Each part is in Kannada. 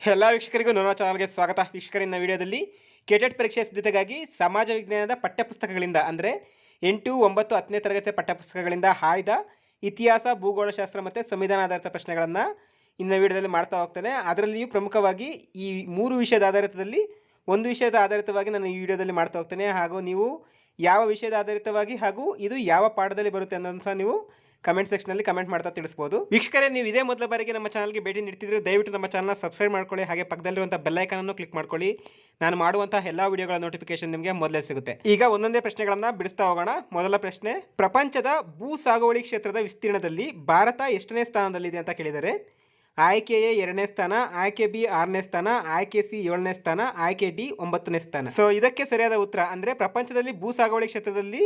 ಎಲ್ಲ ವೀಕ್ಷಕರಿಗೂ ನನ್ನ ಚಾನಲ್ಗೆ ಸ್ವಾಗತ. ವೀಕ್ಷಕರಿನ ವಿಡಿಯೋದಲ್ಲಿ ಕೆಟೆಟ್ ಪರೀಕ್ಷೆ ಸಿದ್ಧತೆಗಾಗಿ ಸಮಾಜ ವಿಜ್ಞಾನದ ಪಠ್ಯಪುಸ್ತಕಗಳಿಂದ ಅಂದರೆ ಎಂಟು, ಒಂಬತ್ತು, ಹತ್ತನೇ ತರಗತಿ ಪಠ್ಯಪುಸ್ತಕಗಳಿಂದ ಆಯ್ದ ಇತಿಹಾಸ, ಭೂಗೋಳಶಾಸ್ತ್ರ ಮತ್ತು ಸಂವಿಧಾನ ಆಧಾರಿತ ಪ್ರಶ್ನೆಗಳನ್ನು ಇನ್ನ ವಿಡಿಯೋದಲ್ಲಿ ಮಾಡ್ತಾ ಹೋಗ್ತಾನೆ. ಅದರಲ್ಲಿಯೂ ಪ್ರಮುಖವಾಗಿ ಈ ಮೂರು ವಿಷಯದ ಆಧಾರಿತದಲ್ಲಿ ಒಂದು ವಿಷಯದ ಆಧಾರಿತವಾಗಿ ನಾನು ಈ ವಿಡಿಯೋದಲ್ಲಿ ಮಾಡ್ತಾ ಹೋಗ್ತೇನೆ. ಹಾಗೂ ನೀವು ಯಾವ ವಿಷಯದ ಆಧಾರಿತವಾಗಿ ಹಾಗೂ ಇದು ಯಾವ ಪಾಠದಲ್ಲಿ ಬರುತ್ತೆ ಅನ್ನೋದನ್ನು ಸಹ ನೀವು ಕಮೆಂಟ್ ಸೆಕ್ಷನಲ್ಲಿ ಕಮೆಂಟ್ ಮಾಡ್ತಾ ತಿಳಿಸ್ಬೋದು. ವೀಕ್ಷಕರೇ, ನೀವು ಇದೇ ಮೊದಲ ಬಾರಿಗೆ ನಮ್ಮ ಚಾನಲ್ಗೆ ಭೇಟಿ ನೀಡ್ತಿದ್ರೆ ದಯವಿಟ್ಟು ನಮ್ಮ ಚಾನಲ್ನ ಸಬ್ಸ್ಕ್ರೈಬ್ ಮಾಡ್ಕೊಳ್ಳಿ, ಹಾಗೆ ಪಕ್ಕದಲ್ಲಿರುವಂಥ ಬೆಲ್ಲೈಕನನ್ನು ಕ್ಲಿಕ್ ಮಾಡ್ಕೊಳ್ಳಿ. ನಾನು ಮಾಡುವಂತಹ ಎಲ್ಲ ವಿಡಿಯೋಗಳ ನೋಟಿಫಿಕೇಶನ್ ನಿಮಗೆ ಮೊದಲೇ ಸಿಗುತ್ತೆ. ಈಗ ಒಂದೊಂದೇ ಪ್ರಶ್ನೆಗಳನ್ನು ಬಿಡಿಸ್ತಾ ಹೋಗೋಣ. ಮೊದಲ ಪ್ರಶ್ನೆ, ಪ್ರಪಂಚದ ಭೂ ಸಾಗುವಳಿ ಕ್ಷೇತ್ರದ ವಿಸ್ತೀರ್ಣದಲ್ಲಿ ಭಾರತ ಎಷ್ಟನೇ ಸ್ಥಾನದಲ್ಲಿದೆ ಅಂತ ಕೇಳಿದರೆ ಆಯ್ಕೆ ಎ ಎರಡನೇ ಸ್ಥಾನ, ಆಯ್ಕೆ ಬಿ ಆರನೇ ಸ್ಥಾನ, ಆಯ್ಕೆ ಸಿ ಏಳನೇ ಸ್ಥಾನ, ಆಯ್ಕೆ ಡಿ ಒಂಬತ್ತನೇ ಸ್ಥಾನ. ಸೊ ಇದಕ್ಕೆ ಸರಿಯಾದ ಉತ್ತರ ಅಂದರೆ ಪ್ರಪಂಚದಲ್ಲಿ ಭೂ ಸಾಗುವಳಿ ಕ್ಷೇತ್ರದಲ್ಲಿ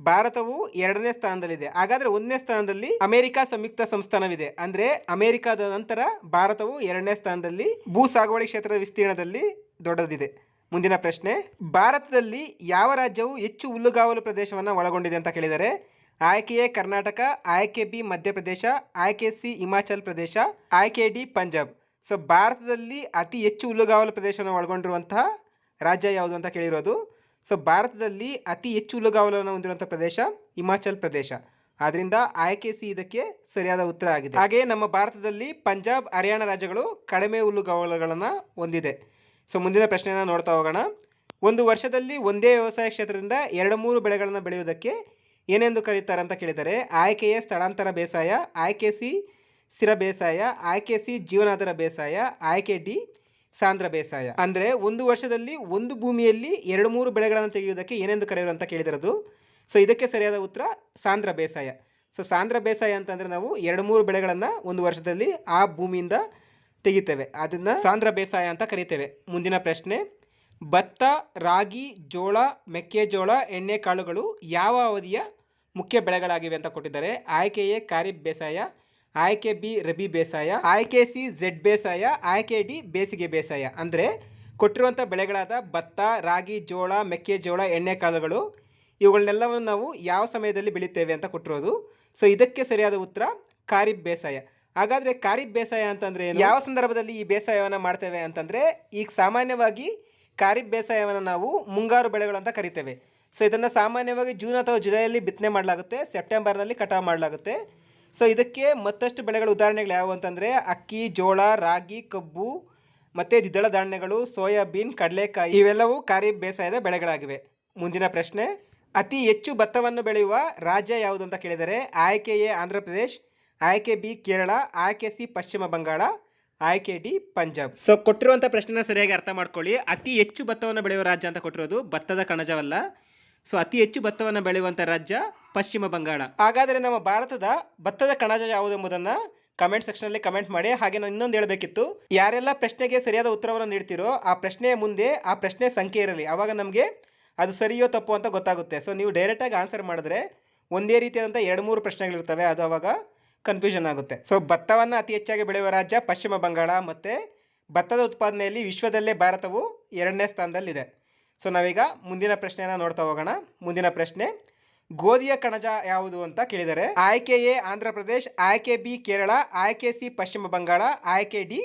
ಭಾರತವು ಎರಡನೇ ಸ್ಥಾನದಲ್ಲಿದೆ. ಹಾಗಾದ್ರೆ ಒಂದನೇ ಸ್ಥಾನದಲ್ಲಿ ಅಮೆರಿಕ ಸಂಯುಕ್ತ ಸಂಸ್ಥಾನವಿದೆ. ಅಂದ್ರೆ ಅಮೆರಿಕದ ನಂತರ ಭಾರತವು ಎರಡನೇ ಸ್ಥಾನದಲ್ಲಿ ಭೂ ಸಾಗುವಳಿ ಕ್ಷೇತ್ರದ ವಿಸ್ತೀರ್ಣದಲ್ಲಿ ದೊಡ್ಡದಿದೆ. ಮುಂದಿನ ಪ್ರಶ್ನೆ, ಭಾರತದಲ್ಲಿ ಯಾವ ರಾಜ್ಯವು ಹೆಚ್ಚು ಹುಲ್ಲುಗಾವಲು ಪ್ರದೇಶವನ್ನು ಒಳಗೊಂಡಿದೆ ಅಂತ ಕೇಳಿದರೆ ಆಯ್ಕೆ ಎ ಕರ್ನಾಟಕ, ಆಯ್ಕೆ ಬಿ ಮಧ್ಯಪ್ರದೇಶ, ಆಯ್ಕೆ ಸಿ ಹಿಮಾಚಲ್ ಪ್ರದೇಶ, ಆಯ್ಕೆ ಡಿ ಪಂಜಾಬ್. ಸೊ ಭಾರತದಲ್ಲಿ ಅತಿ ಹೆಚ್ಚು ಹುಲ್ಲುಗಾವಲು ಪ್ರದೇಶವನ್ನು ಒಳಗೊಂಡಿರುವಂತಹ ರಾಜ್ಯ ಯಾವುದು ಅಂತ ಕೇಳಿರೋದು? ಸೊ ಭಾರತದಲ್ಲಿ ಅತಿ ಹೆಚ್ಚು ಹುಲ್ಲುಗಾವಲನ್ನು ಹೊಂದಿರುವಂಥ ಪ್ರದೇಶ ಹಿಮಾಚಲ್ ಪ್ರದೇಶ. ಆದ್ರಿಂದ ಆಯ್ಕೆ ಸಿ ಇದಕ್ಕೆ ಸರಿಯಾದ ಉತ್ತರ ಆಗಿದೆ. ಹಾಗೆ ನಮ್ಮ ಭಾರತದಲ್ಲಿ ಪಂಜಾಬ್, ಹರಿಯಾಣ ರಾಜ್ಯಗಳು ಕಡಿಮೆ ಹುಲ್ಲುಗಾವಲುಗಳನ್ನು ಹೊಂದಿದೆ. ಸೊ ಮುಂದಿನ ಪ್ರಶ್ನೆಯನ್ನು ನೋಡ್ತಾ ಹೋಗೋಣ. ಒಂದು ವರ್ಷದಲ್ಲಿ ಒಂದೇ ವ್ಯವಸಾಯ ಕ್ಷೇತ್ರದಿಂದ ಎರಡು ಮೂರು ಬೆಳೆಗಳನ್ನು ಬೆಳೆಯುವುದಕ್ಕೆ ಏನೆಂದು ಕರೀತಾರೆ ಅಂತ ಕೇಳಿದರೆ, ಆಯ್ಕೆಯ ಸ್ಥಳಾಂತರ ಬೇಸಾಯ, ಆಯ್ಕೆ ಸಿ ಸ್ಥಿರ ಬೇಸಾಯ, ಆಯ್ಕೆ ಸಿ ಜೀವನಾಧಾರ ಬೇಸಾಯ, ಆಯ್ಕೆ ಡಿ ಸಾಂದ್ರ ಬೇಸಾಯ. ಅಂದರೆ ಒಂದು ವರ್ಷದಲ್ಲಿ ಒಂದು ಭೂಮಿಯಲ್ಲಿ ಎರಡು ಮೂರು ಬೆಳೆಗಳನ್ನು ತೆಗೆಯುವುದಕ್ಕೆ ಏನೆಂದು ಕರೆಯೋರು ಅಂತ ಕೇಳಿದಿರೋದು. ಸೊ ಇದಕ್ಕೆ ಸರಿಯಾದ ಉತ್ತರ ಸಾಂದ್ರ ಬೇಸಾಯ. ಸೊ ಸಾಂದ್ರ ಬೇಸಾಯ ಅಂತಂದರೆ ನಾವು ಎರಡು ಮೂರು ಬೆಳೆಗಳನ್ನು ಒಂದು ವರ್ಷದಲ್ಲಿ ಆ ಭೂಮಿಯಿಂದ ತೆಗಿತೇವೆ. ಅದನ್ನು ಸಾಂದ್ರ ಬೇಸಾಯ ಅಂತ ಕರಿತೇವೆ. ಮುಂದಿನ ಪ್ರಶ್ನೆ, ಭತ್ತ, ರಾಗಿ, ಜೋಳ, ಮೆಕ್ಕೆಜೋಳ ಎಣ್ಣೆಕಾಳುಗಳು ಯಾವ ಅವಧಿಯ ಮುಖ್ಯ ಬೆಳೆಗಳಾಗಿವೆ ಅಂತ ಕೊಟ್ಟಿದ್ದಾರೆ. ಆಯ್ಕೆಯೇ ಖಾರಿಫ್ ಬೇಸಾಯ ಆಯ್ಕೆ ಬಿ ರಬಿ ಬೇಸಾಯ, ಆಯ್ಕೆ ಸಿ ಝೆಡ್ ಬೇಸಾಯ, ಆಯ್ಕೆ ಡಿ ಬೇಸಿಗೆ ಬೇಸಾಯ. ಅಂದರೆ ಕೊಟ್ಟಿರುವಂಥ ಬೆಳೆಗಳಾದ ಭತ್ತ, ರಾಗಿ, ಜೋಳ ಮೆಕ್ಕೆಜೋಳ ಎಣ್ಣೆಕಾಳುಗಳು ಇವುಗಳನ್ನೆಲ್ಲವನ್ನು ನಾವು ಯಾವ ಸಮಯದಲ್ಲಿ ಬೆಳಿತೇವೆ ಅಂತ ಕೊಟ್ಟಿರೋದು. ಸೊ ಇದಕ್ಕೆ ಸರಿಯಾದ ಉತ್ತರ ಖಾರಿಫ್ ಬೇಸಾಯ. ಹಾಗಾದರೆ ಖಾರಿಫ್ ಬೇಸಾಯ ಅಂತಂದರೆ? ಯಾವ ಸಂದರ್ಭದಲ್ಲಿ ಈ ಬೇಸಾಯವನ್ನು ಮಾಡ್ತೇವೆ ಅಂತಂದರೆ, ಈಗ ಸಾಮಾನ್ಯವಾಗಿ ಖಾರಿಫ್ ಬೇಸಾಯವನ್ನು ನಾವು ಮುಂಗಾರು ಬೆಳೆಗಳು ಅಂತ ಕರಿತೇವೆ. ಸೊ ಇದನ್ನು ಸಾಮಾನ್ಯವಾಗಿ ಜೂನ್ ಅಥವಾ ಜುಲೈಯಲ್ಲಿ ಬಿತ್ತನೆ ಮಾಡಲಾಗುತ್ತೆ, ಸೆಪ್ಟೆಂಬರ್ನಲ್ಲಿ ಕಟಾವು ಮಾಡಲಾಗುತ್ತೆ. ಸೊ ಇದಕ್ಕೆ ಮತ್ತಷ್ಟು ಬೆಳೆಗಳ ಉದಾಹರಣೆಗಳು ಯಾವುವು ಅಂತಂದರೆ ಅಕ್ಕಿ, ಜೋಳ, ರಾಗಿ, ಕಬ್ಬು, ಮತ್ತು ದ್ವಿದಳ ಧಾನ್ಯಗಳು, ಸೋಯಾಬೀನ್, ಕಡಲೆಕಾಯಿ. ಇವೆಲ್ಲವೂ ಖಾರಿ ಬೇಸಾಯದ ಬೆಳೆಗಳಾಗಿವೆ. ಮುಂದಿನ ಪ್ರಶ್ನೆ, ಅತಿ ಹೆಚ್ಚು ಭತ್ತವನ್ನು ಬೆಳೆಯುವ ರಾಜ್ಯ ಯಾವುದು ಅಂತ ಕೇಳಿದರೆ, ಆಯ್ಕೆ ಎ ಆಂಧ್ರ ಪ್ರದೇಶ್, ಆಯ್ಕೆ ಬಿ ಕೇರಳ, ಆಯ್ಕೆ ಸಿ ಪಶ್ಚಿಮ ಬಂಗಾಳ, ಆಯ್ಕೆ ಡಿ ಪಂಜಾಬ್. ಸೊ ಕೊಟ್ಟಿರುವಂಥ ಪ್ರಶ್ನೆನ ಸರಿಯಾಗಿ ಅರ್ಥ ಮಾಡ್ಕೊಳ್ಳಿ. ಅತಿ ಹೆಚ್ಚು ಭತ್ತವನ್ನು ಬೆಳೆಯುವ ರಾಜ್ಯ ಅಂತ ಕೊಟ್ಟಿರೋದು ಭತ್ತದ ಕಣಜವಲ್ಲ ಸೊ ಅತಿ ಹೆಚ್ಚು ಭತ್ತವನ್ನು ಬೆಳೆಯುವಂಥ ರಾಜ್ಯ ಪಶ್ಚಿಮ ಬಂಗಾಳ. ಹಾಗಾದರೆ ನಮ್ಮ ಭಾರತದ ಭತ್ತದ ಕಣಜ ಯಾವುದೆಂಬುದನ್ನು ಕಮೆಂಟ್ ಸೆಕ್ಷನಲ್ಲಿ ಕಮೆಂಟ್ ಮಾಡಿ. ಹಾಗೆ ನಾನು ಇನ್ನೊಂದು ಹೇಳಬೇಕಿತ್ತು. ಯಾರೆಲ್ಲ ಪ್ರಶ್ನೆಗೆ ಸರಿಯಾದ ಉತ್ತರವನ್ನು ನೀಡ್ತೀರೋ ಆ ಪ್ರಶ್ನೆಯ ಮುಂದೆ, ಆ ಪ್ರಶ್ನೆ ಸಂಖ್ಯೆ ಇರಲಿ. ಆವಾಗ ನಮಗೆ ಅದು ಸರಿಯೋ ತಪ್ಪು ಅಂತ ಗೊತ್ತಾಗುತ್ತೆ. ಸೊ ನೀವು ಡೈರೆಕ್ಟಾಗಿ ಆನ್ಸರ್ ಮಾಡಿದ್ರೆ ಒಂದೇ ರೀತಿಯಾದಂಥ ಎರಡು ಮೂರು ಪ್ರಶ್ನೆಗಳಿರ್ತವೆ. ಅದು ಆವಾಗ ಕನ್ಫ್ಯೂಷನ್ ಆಗುತ್ತೆ. ಸೊ ಭತ್ತವನ್ನು ಅತಿ ಹೆಚ್ಚಾಗಿ ಬೆಳೆಯುವ ರಾಜ್ಯ ಪಶ್ಚಿಮ ಬಂಗಾಳ ಮತ್ತು ಭತ್ತದ ಉತ್ಪಾದನೆಯಲ್ಲಿ ವಿಶ್ವದಲ್ಲೇ ಭಾರತವು ಎರಡನೇ ಸ್ಥಾನದಲ್ಲಿದೆ. ಸೊ ನಾವೀಗ ಮುಂದಿನ ಪ್ರಶ್ನೆಯನ್ನು ನೋಡ್ತಾ ಹೋಗೋಣ. ಮುಂದಿನ ಪ್ರಶ್ನೆ ಗೋಧಿಯ ಕಣಜ ಯಾವುದು ಅಂತ ಕೇಳಿದರೆ ಆಯ್ಕೆ ಎ ಆಂಧ್ರ ಪ್ರದೇಶ್, ಆಯ್ಕೆ ಬಿ ಕೇರಳ, ಆಯ್ಕೆ ಸಿ ಪಶ್ಚಿಮ ಬಂಗಾಳ, ಆಯ್ಕೆ ಡಿ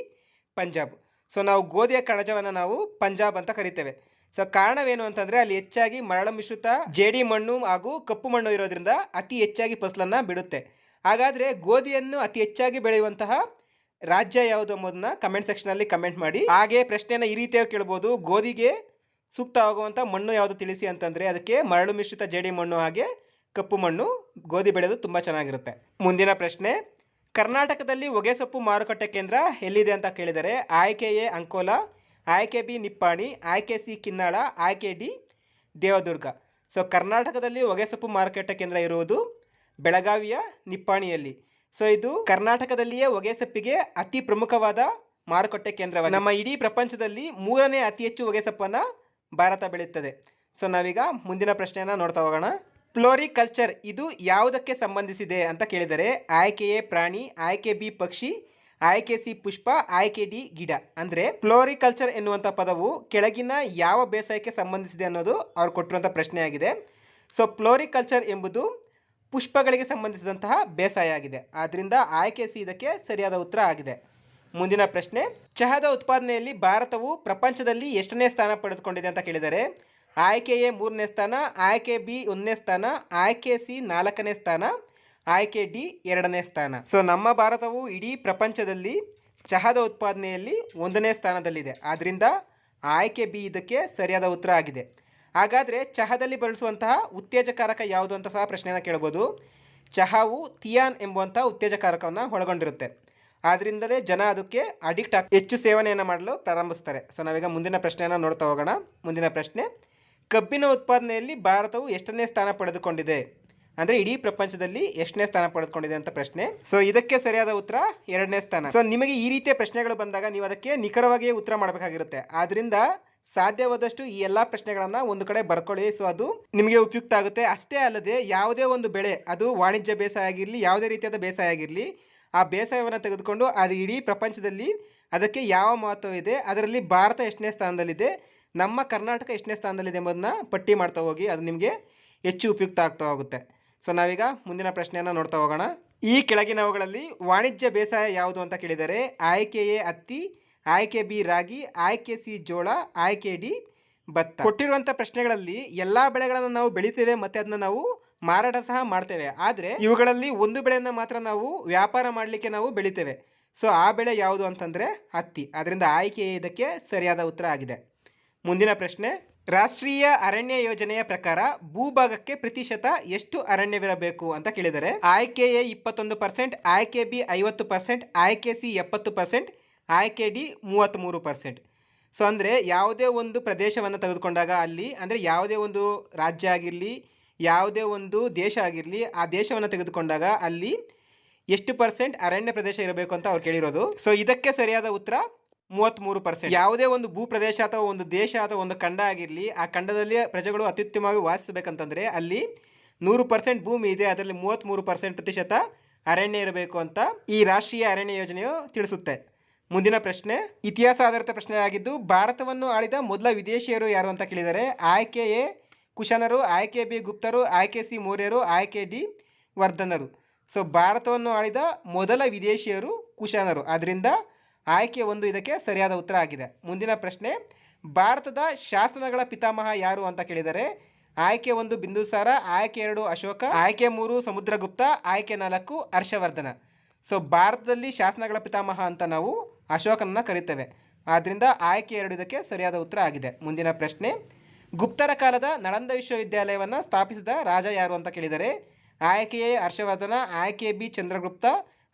ಪಂಜಾಬ್. ಸೊ ನಾವು ಗೋಧಿಯ ಕಣಜವನ್ನು ನಾವು ಪಂಜಾಬ್ ಅಂತ ಕರಿತೇವೆ. ಸೊ ಕಾರಣವೇನು ಅಂತಂದರೆ, ಅಲ್ಲಿ ಹೆಚ್ಚಾಗಿ ಮರಳು ಮಿಶ್ರಿತ, ಜೇಡಿ ಮಣ್ಣು ಹಾಗೂ ಕಪ್ಪು ಮಣ್ಣು ಇರೋದ್ರಿಂದ ಅತಿ ಹೆಚ್ಚಾಗಿ ಫಸಲನ್ನು ಬಿಡುತ್ತೆ. ಹಾಗಾದರೆ ಗೋಧಿಯನ್ನು ಅತಿ ಹೆಚ್ಚಾಗಿ ಬೆಳೆಯುವಂತಹ ರಾಜ್ಯ ಯಾವುದು ಎಂಬುದನ್ನ ಕಮೆಂಟ್ ಸೆಕ್ಷನಲ್ಲಿ ಕಮೆಂಟ್ ಮಾಡಿ. ಹಾಗೆ ಪ್ರಶ್ನೆಯನ್ನು ಈ ರೀತಿಯಾಗಿ ಕೇಳ್ಬೋದು. ಗೋಧಿಗೆ ಸೂಕ್ತವಾಗುವಂಥ ಮಣ್ಣು ಯಾವುದು ತಿಳಿಸಿ ಅಂತಂದರೆ ಅದಕ್ಕೆ ಮರಳು ಮಿಶ್ರಿತ ಜೇಡಿ ಮಣ್ಣು ಹಾಗೆ ಕಪ್ಪು ಮಣ್ಣು, ಗೋಧಿ ಬೆಳೆದು ತುಂಬ ಚೆನ್ನಾಗಿರುತ್ತೆ. ಮುಂದಿನ ಪ್ರಶ್ನೆ, ಕರ್ನಾಟಕದಲ್ಲಿ ಹೊಗೆಸೊಪ್ಪು ಮಾರುಕಟ್ಟೆ ಕೇಂದ್ರ ಎಲ್ಲಿದೆ ಅಂತ ಕೇಳಿದರೆ ಆಯ್ಕೆ ಎ ಅಂಕೋಲಾ ಆಯ್ಕೆ ಬಿ ನಿಪ್ಪಾಣಿ ಆಯ್ಕೆ ಸಿ ಕಿನ್ನಾಳ ಆಯ್ಕೆ ಡಿ ದೇವದುರ್ಗ. ಸೊ ಕರ್ನಾಟಕದಲ್ಲಿ ಹೊಗೆಸೊಪ್ಪು ಮಾರುಕಟ್ಟೆ ಕೇಂದ್ರ ಇರುವುದು ಬೆಳಗಾವಿಯ ನಿಪ್ಪಾಣಿಯಲ್ಲಿ. ಸೊ ಇದು ಕರ್ನಾಟಕದಲ್ಲಿಯೇ ಹೊಗೆಸೊಪ್ಪಿಗೆ ಅತಿ ಪ್ರಮುಖವಾದ ಮಾರುಕಟ್ಟೆ ಕೇಂದ್ರವಾಗಿದೆ. ನಮ್ಮ ಇಡೀ ಪ್ರಪಂಚದಲ್ಲಿ ಮೂರನೇ ಅತಿ ಹೆಚ್ಚು ಹೊಗೆಸೊಪ್ಪನ್ನು ಭಾರತ ಬೆಳೆಯುತ್ತದೆ. ಸೊ ನಾವೀಗ ಮುಂದಿನ ಪ್ರಶ್ನೆಯನ್ನು ನೋಡ್ತಾ ಹೋಗೋಣ. ಫ್ಲೋರಿಕಲ್ಚರ್ ಇದು ಯಾವುದಕ್ಕೆ ಸಂಬಂಧಿಸಿದೆ ಅಂತ ಕೇಳಿದರೆ ಆಯ್ಕೆ ಎ ಪ್ರಾಣಿ, ಆಯ್ಕೆ ಬಿ ಪಕ್ಷಿ, ಆಯ್ಕೆ ಸಿ ಪುಷ್ಪ, ಆಯ್ಕೆ ಡಿ ಗಿಡ. ಅಂದರೆ ಫ್ಲೋರಿಕಲ್ಚರ್ ಎನ್ನುವಂಥ ಪದವು ಕೆಳಗಿನ ಯಾವ ಬೇಸಾಯಕ್ಕೆ ಸಂಬಂಧಿಸಿದೆ ಅನ್ನೋದು ಅವ್ರು ಕೊಟ್ಟಿರುವಂಥ ಪ್ರಶ್ನೆಯಾಗಿದೆ ಸೊ ಫ್ಲೋರಿಕಲ್ಚರ್ ಎಂಬುದು ಪುಷ್ಪಗಳಿಗೆ ಸಂಬಂಧಿಸಿದಂತಹ ಬೇಸಾಯ ಆಗಿದೆ. ಆದ್ದರಿಂದ ಆಯ್ಕೆ ಸಿ ಇದಕ್ಕೆ ಸರಿಯಾದ ಉತ್ತರ ಆಗಿದೆ. ಮುಂದಿನ ಪ್ರಶ್ನೆ, ಚಹಾದ ಉತ್ಪಾದನೆಯಲ್ಲಿ ಭಾರತವು ಪ್ರಪಂಚದಲ್ಲಿ ಎಷ್ಟನೇ ಸ್ಥಾನ ಪಡೆದುಕೊಂಡಿದೆ ಅಂತ ಕೇಳಿದರೆ ಆಯ್ಕೆ ಎ ಮೂರನೇ ಸ್ಥಾನ, ಆಯ್ಕೆ ಬಿ ಒಂದನೇ ಸ್ಥಾನ, ಆಯ್ಕೆ ಸಿ ನಾಲ್ಕನೇ ಸ್ಥಾನ, ಆಯ್ಕೆ ಡಿ ಎರಡನೇ ಸ್ಥಾನ. ಸೊ ನಮ್ಮ ಭಾರತವು ಇಡೀ ಪ್ರಪಂಚದಲ್ಲಿ ಚಹಾದ ಉತ್ಪಾದನೆಯಲ್ಲಿ ಒಂದನೇ ಸ್ಥಾನದಲ್ಲಿದೆ. ಆದ್ದರಿಂದ ಆಯ್ಕೆ ಬಿ ಇದಕ್ಕೆ ಸರಿಯಾದ ಉತ್ತರ ಆಗಿದೆ. ಹಾಗಾದರೆ ಚಹಾದಲ್ಲಿ ಬಳಸುವಂತಹ ಉತ್ತೇಜಕಾರಕ ಯಾವುದು ಅಂತ ಸಹ ಪ್ರಶ್ನೆಯನ್ನು ಕೇಳ್ಬೋದು. ಚಹಾವು ಥಿಯಾನ್ ಎಂಬುವಂಥ ಉತ್ತೇಜಕಾರಕವನ್ನು ಒಳಗೊಂಡಿರುತ್ತೆ. ಆದ್ದರಿಂದಲೇ ಜನ ಅದಕ್ಕೆ ಅಡಿಕ್ಟ್ ಆಗಿ, ಹೆಚ್ಚು ಸೇವನೆಯನ್ನು ಮಾಡಲು ಪ್ರಾರಂಭಿಸ್ತಾರೆ. ಸೊ ನಾವೀಗ ಮುಂದಿನ ಪ್ರಶ್ನೆಯನ್ನು ನೋಡ್ತಾ ಹೋಗೋಣ. ಮುಂದಿನ ಪ್ರಶ್ನೆ, ಕಬ್ಬಿನ ಉತ್ಪಾದನೆಯಲ್ಲಿ ಭಾರತವು ಎಷ್ಟನೇ ಸ್ಥಾನ ಪಡೆದುಕೊಂಡಿದೆ? ಅಂದರೆ ಇಡೀ ಪ್ರಪಂಚದಲ್ಲಿ ಎಷ್ಟನೇ ಸ್ಥಾನ ಪಡೆದುಕೊಂಡಿದೆ ಅಂತ ಪ್ರಶ್ನೆ. ಸೊ ಇದಕ್ಕೆ ಸರಿಯಾದ ಉತ್ತರ ಎರಡನೇ ಸ್ಥಾನ. ಸೊ ನಿಮಗೆ ಈ ರೀತಿಯ ಪ್ರಶ್ನೆಗಳು ಬಂದಾಗ ನೀವು ಅದಕ್ಕೆ ನಿಖರವಾಗಿಯೇ ಉತ್ತರ ಮಾಡಬೇಕಾಗಿರುತ್ತೆ. ಆದ್ದರಿಂದ ಸಾಧ್ಯವಾದಷ್ಟು ಈ ಎಲ್ಲ ಪ್ರಶ್ನೆಗಳನ್ನು ಒಂದು ಕಡೆ ಬರ್ಕೊಳ್ಳಿ. ಸೊ ಅದು ನಿಮಗೆ ಉಪಯುಕ್ತ ಆಗುತ್ತೆ. ಅಷ್ಟೇ ಅಲ್ಲದೆ ಯಾವುದೇ ಒಂದು ಬೆಳೆ, ಅದು ವಾಣಿಜ್ಯ ಬೇಸಾಯ ಆಗಿರಲಿ, ಯಾವುದೇ ರೀತಿಯಾದ ಬೇಸಾಯ ಆಗಿರಲಿ ಆ ಬೇಸಾಯವನ್ನು ತೆಗೆದುಕೊಂಡು ಅದು ಇಡೀ ಪ್ರಪಂಚದಲ್ಲಿ ಅದಕ್ಕೆ ಯಾವ ಮಹತ್ವ ಇದೆ? ಅದರಲ್ಲಿ ಭಾರತ ಎಷ್ಟನೇ ಸ್ಥಾನದಲ್ಲಿದೆ? ನಮ್ಮ ಕರ್ನಾಟಕ ಎಷ್ಟನೇ ಸ್ಥಾನದಲ್ಲಿದೆ ಎಂಬುದನ್ನ ಪಟ್ಟಿ ಮಾಡ್ತಾ ಹೋಗಿ ಅದು ನಿಮಗೆ ಹೆಚ್ಚು ಉಪಯುಕ್ತ ಆಗ್ತಾ ಹೋಗುತ್ತೆ. ಸೊ ನಾವೀಗ ಮುಂದಿನ ಪ್ರಶ್ನೆಯನ್ನು ನೋಡ್ತಾ ಹೋಗೋಣ. ಈ ಕೆಳಗಿನವುಗಳಲ್ಲಿ ವಾಣಿಜ್ಯ ಬೇಸಾಯ ಯಾವುದು ಅಂತ ಕೇಳಿದರೆ ಆಯ್ಕೆ ಎ ಹತ್ತಿ ಆಯ್ಕೆ ಬಿ ರಾಗಿ, ಆಯ್ಕೆ ಸಿ ಜೋಳ, ಆಯ್ಕೆ ಡಿ ಭತ್ತ. ಕೊಟ್ಟಿರುವಂಥ ಪ್ರಶ್ನೆಗಳಲ್ಲಿ ಎಲ್ಲ ಬೆಳೆಗಳನ್ನು ನಾವು ಬೆಳಿತೇವೆ ಮತ್ತು ಅದನ್ನ ನಾವು ಮಾರಾಟ ಸಹ ಮಾಡ್ತೇವೆ. ಆದರೆ ಇವುಗಳಲ್ಲಿ ಒಂದು ಬೆಳೆಯನ್ನು ಮಾತ್ರ ನಾವು ವ್ಯಾಪಾರ ಮಾಡಲಿಕ್ಕೆ ನಾವು ಬೆಳಿತೇವೆ. ಸೊ ಆ ಬೆಳೆ ಯಾವುದು ಅಂತಂದರೆ ಹತ್ತಿ. ಅದರಿಂದ ಆಯ್ಕೆ ಇದಕ್ಕೆ ಸರಿಯಾದ ಉತ್ತರ ಆಗಿದೆ. ಮುಂದಿನ ಪ್ರಶ್ನೆ, ರಾಷ್ಟ್ರೀಯ ಅರಣ್ಯ ಯೋಜನೆಯ ಪ್ರಕಾರ ಭೂಭಾಗಕ್ಕೆ ಪ್ರತಿಶತ ಎಷ್ಟು ಅರಣ್ಯವಿರಬೇಕು ಅಂತ ಕೇಳಿದರೆ ಆಯ್ಕೆ ಎ ಇಪ್ಪತ್ತೊಂದು ಪರ್ಸೆಂಟ್ ಆಯ್ಕೆ ಬಿ ಐವತ್ತು ಪರ್ಸೆಂಟ್ ಆಯ್ಕೆ ಸಿ ಎಪ್ಪತ್ತು ಪರ್ಸೆಂಟ್ ಆಯ್ಕೆ ಡಿ ಮೂವತ್ತ್ಮೂರು ಪರ್ಸೆಂಟ್ ಸೊ ಅಂದರೆ ಯಾವುದೇ ಒಂದು ಪ್ರದೇಶವನ್ನು ತೆಗೆದುಕೊಂಡಾಗ ಅಲ್ಲಿ, ಅಂದರೆ ಯಾವುದೇ ಒಂದು ರಾಜ್ಯ ಆಗಿರಲಿ ಯಾವುದೇ ಒಂದು ದೇಶ ಆಗಿರಲಿ, ಆ ದೇಶವನ್ನು ತೆಗೆದುಕೊಂಡಾಗ ಅಲ್ಲಿ ಎಷ್ಟು ಪರ್ಸೆಂಟ್ ಅರಣ್ಯ ಪ್ರದೇಶ ಇರಬೇಕು ಅಂತ ಅವ್ರು ಕೇಳಿರೋದು. ಸೊ ಇದಕ್ಕೆ ಸರಿಯಾದ ಉತ್ತರ ಮೂವತ್ತ್ಮೂರು ಪರ್ಸೆಂಟ್ ಯಾವುದೇ ಒಂದು ಭೂ ಪ್ರದೇಶ ಅಥವಾ ಒಂದು ದೇಶ ಅಥವಾ ಒಂದು ಖಂಡ ಆಗಿರಲಿ, ಆ ಖಂಡದಲ್ಲಿ ಪ್ರಜೆಗಳು ಅತ್ಯುತ್ತಮವಾಗಿ ವಾಸಿಸಬೇಕಂತಂದರೆ ಅಲ್ಲಿ ನೂರು ಪರ್ಸೆಂಟ್ ಭೂಮಿ ಇದೆ, ಅದರಲ್ಲಿ ಮೂವತ್ತ್ಮೂರು ಪರ್ಸೆಂಟ್ ಪ್ರತಿಶತ ಅರಣ್ಯ ಇರಬೇಕು ಅಂತ ಈ ರಾಷ್ಟ್ರೀಯ ಅರಣ್ಯ ಯೋಜನೆಯು ತಿಳಿಸುತ್ತೆ. ಮುಂದಿನ ಪ್ರಶ್ನೆ, ಇತಿಹಾಸ ಆಧಾರಿತ ಪ್ರಶ್ನೆ ಆಗಿದ್ದು ಭಾರತವನ್ನು ಆಳಿದ ಮೊದಲ ವಿದೇಶಿಯರು ಯಾರು ಅಂತ ಕೇಳಿದರೆ, ಆಯ್ಕೆಯೇ ಕುಶನರು, ಆಯ್ಕೆ ಬಿ ಗುಪ್ತರು, ಆಯ್ಕೆ ಸಿ ಮೌರ್ಯರು, ಆಯ್ಕೆ ಡಿ ವರ್ಧನರು. ಸೊ ಭಾರತವನ್ನು ಆಳಿದ ಮೊದಲ ವಿದೇಶಿಯರು ಕುಶನರು. ಆದ್ದರಿಂದ ಆಯ್ಕೆ ಒಂದು ಇದಕ್ಕೆ ಸರಿಯಾದ ಉತ್ತರ ಆಗಿದೆ. ಮುಂದಿನ ಪ್ರಶ್ನೆ, ಭಾರತದ ಶಾಸನಗಳ ಪಿತಾಮಹ ಯಾರು ಅಂತ ಕೇಳಿದರೆ, ಆಯ್ಕೆ ಒಂದು ಬಿಂದುಸಾರ, ಆಯ್ಕೆ ಎರಡು ಅಶೋಕ, ಆಯ್ಕೆ ಮೂರು ಸಮುದ್ರಗುಪ್ತ, ಆಯ್ಕೆ ನಾಲ್ಕು ಹರ್ಷವರ್ಧನ. ಸೊ ಭಾರತದಲ್ಲಿ ಶಾಸನಗಳ ಪಿತಾಮಹ ಅಂತ ನಾವು ಅಶೋಕನನ್ನ ಕರಿತೇವೆ. ಆದ್ದರಿಂದ ಆಯ್ಕೆ ಎರಡು ಇದಕ್ಕೆ ಸರಿಯಾದ ಉತ್ತರ ಆಗಿದೆ. ಮುಂದಿನ ಪ್ರಶ್ನೆ ಗುಪ್ತರ ಕಾಲದ ನಳಂದ ವಿಶ್ವವಿದ್ಯಾಲಯವನ್ನು ಸ್ಥಾಪಿಸಿದ ರಾಜ ಯಾರು ಅಂತ ಕೇಳಿದರೆ ಆಯ್ಕೆ ಎ ಹರ್ಷವರ್ಧನ, ಆಯ್ಕೆ ಬಿ ಚಂದ್ರಗುಪ್ತ,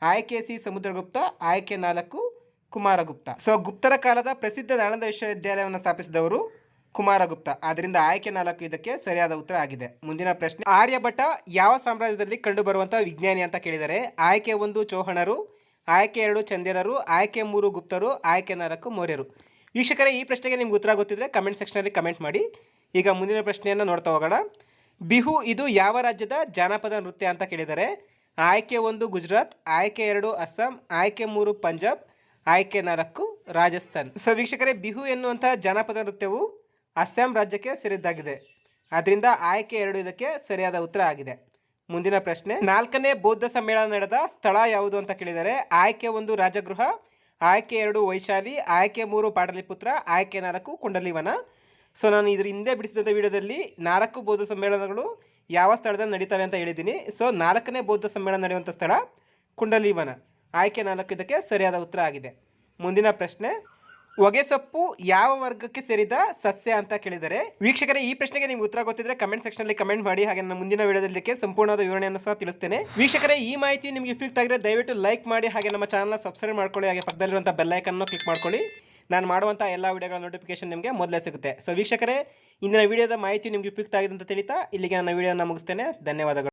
ಆಯ್ಕೆ ಸಿ ಸಮುದ್ರಗುಪ್ತ, ಆಯ್ಕೆ ನಾಲ್ಕು ಕುಮಾರಗುಪ್ತ. ಸೊ ಗುಪ್ತರ ಕಾಲದ ಪ್ರಸಿದ್ಧ ನಳಂದ ವಿಶ್ವವಿದ್ಯಾಲಯವನ್ನು ಸ್ಥಾಪಿಸಿದವರು ಕುಮಾರಗುಪ್ತ. ಆದ್ದರಿಂದ ಆಯ್ಕೆ ನಾಲ್ಕು ಇದಕ್ಕೆ ಸರಿಯಾದ ಉತ್ತರ ಆಗಿದೆ. ಮುಂದಿನ ಪ್ರಶ್ನೆ, ಆರ್ಯಭಟ ಯಾವ ಸಾಮ್ರಾಜ್ಯದಲ್ಲಿ ಕಂಡುಬರುವಂತಹ ವಿಜ್ಞಾನಿ ಅಂತ ಕೇಳಿದರೆ, ಆಯ್ಕೆ ಒಂದು ಚೌಹಣರು, ಆಯ್ಕೆ ಎರಡು ಚಂದೇಲರು ಆಯ್ಕೆ ಮೂರು ಗುಪ್ತರು, ಆಯ್ಕೆ ನಾಲ್ಕು ಮೌರ್ಯರು. ವೀಕ್ಷಕರೇ, ಈ ಪ್ರಶ್ನೆಗೆ ನಿಮ್ಗೆ ಉತ್ತರ ಗೊತ್ತಿದ್ರೆ ಕಮೆಂಟ್ ಸೆಕ್ಷನಲ್ಲಿ ಕಮೆಂಟ್ ಮಾಡಿ. ಈಗ ಮುಂದಿನ ಪ್ರಶ್ನೆಯನ್ನು ನೋಡ್ತಾ ಹೋಗೋಣ. ಬಿಹು, ಇದು ಯಾವ ರಾಜ್ಯದ ಜಾನಪದ ನೃತ್ಯ ಅಂತ ಕೇಳಿದರೆ, ಆಯ್ಕೆ ಒಂದು ಗುಜರಾತ್, ಆಯ್ಕೆ ಎರಡು ಅಸ್ಸಾಂ, ಆಯ್ಕೆ ಮೂರು ಪಂಜಾಬ್, ಆಯ್ಕೆ ನಾಲ್ಕು ರಾಜಸ್ಥಾನ್. ಸೊ ವೀಕ್ಷಕರೇ, ಬಿಹು ಎನ್ನುವಂತಹ ಜಾನಪದ ನೃತ್ಯವು ಅಸ್ಸಾಂ ರಾಜ್ಯಕ್ಕೆ ಸೇರಿದ್ದಾಗಿದೆ ಅದರಿಂದ ಆಯ್ಕೆ ಎರಡು ಇದಕ್ಕೆ ಸರಿಯಾದ ಉತ್ತರ ಆಗಿದೆ. ಮುಂದಿನ ಪ್ರಶ್ನೆ, ನಾಲ್ಕನೇ ಬೌದ್ಧ ಸಮ್ಮೇಳನ ನಡೆದ ಸ್ಥಳ ಯಾವುದು ಅಂತ ಕೇಳಿದರೆ, ಆಯ್ಕೆ ಒಂದು ರಾಜಗೃಹ ಆಯ್ಕೆ ಎರಡು ವೈಶಾಲಿ, ಆಯ್ಕೆ ಮೂರು ಪಾಟಲಿಪುತ್ರ, ಆಯ್ಕೆ ನಾಲ್ಕು ಕುಂಡಲಿವನ. ಸೊ ನಾನು ಇದ್ರ ಹಿಂದೆ ಬಿಡಿಸಿದಂಥ ವಿಡಿಯೋದಲ್ಲಿ ನಾಲ್ಕು ಬೌದ್ಧ ಸಮ್ಮೇಳನಗಳು ಯಾವ ಸ್ಥಳದಲ್ಲಿ ನಡೀತವೆ ಅಂತ ಹೇಳಿದ್ದೀನಿ. ಸೊ ನಾಲ್ಕನೇ ಬೌದ್ಧ ಸಮ್ಮೇಳನ ನಡೆಯುವಂಥ ಸ್ಥಳ ಕುಂಡಲಿವನ. ಆಯ್ಕೆ ನಾಲ್ಕು ಇದಕ್ಕೆ ಸರಿಯಾದ ಉತ್ತರ ಆಗಿದೆ. ಮುಂದಿನ ಪ್ರಶ್ನೆ ಹೊಗೆಸೊಪ್ಪು ಯಾವ ವರ್ಗಕ್ಕೆ ಸೇರಿದ ಸಸ್ಯ ಅಂತ ಕೇಳಿದರೆ, ವೀಕ್ಷಕರೇ, ಈ ಪ್ರಶ್ನೆಗೆ ನಿಮ್ಗೆ ಉತ್ತರ ಗೊತ್ತಿದ್ರೆ ಕಮೆಂಟ್ ಸೆಕ್ಷನಲ್ಲಿ ಕಮೆಂಟ್ ಮಾಡಿ, ಹಾಗೆ ನನ್ನ ಮುಂದಿನ ವಿಡಿಯೋದಲ್ಲಿಕ್ಕೆ ಸಂಪೂರ್ಣವಾದ ವಿವರಣೆಯನ್ನು ಸಹ ತಿಳಿಸ್ತೇನೆ. ವೀಕ್ಷಕರೇ, ಈ ಮಾಹಿತಿ ನಿಮಗೆ ಉಪಯುಕ್ತ ಆಗಿದ್ರೆ ದಯವಿಟ್ಟು ಲೈಕ್ ಮಾಡಿ, ಹಾಗೆ ನಮ್ಮ ಚಾನಲ್ನ ಸಬ್ಸ್ಕ್ರೈಬ್ ಮಾಡ್ಕೊಳ್ಳಿ, ಹಾಗೆ ಪಕ್ಕದಲ್ಲಿರುವಂಥ ಬೆಲ್ಲೈಕನ್ನು ಕ್ಲಿಕ್ ಮಾಡ್ಕೊಳ್ಳಿ. ನಾನು ಮಾಡುವಂಥ ಎಲ್ಲ ವಿಡಿಯೋಗಳ ನೋಟಿಫಿಕೇಶನ್ ನಿಮಗೆ ಮೊದಲೇ ಸಿಗುತ್ತೆ. ಸೊ ವೀಕ್ಷಕರೇ, ಇಂದಿನ ವಿಡಿಯೋದ ಮಾಹಿತಿ ನಿಮಗೆ ಉಪಯುಕ್ತ ಆಗಿದೆ ಅಂತ ತಿಳಿತಾ, ಇಲ್ಲಿಗೆ ನನ್ನ ವಿಡಿಯೋನ ಮುಗಿಸ್ತೇನೆ. ಧನ್ಯವಾದಗಳು.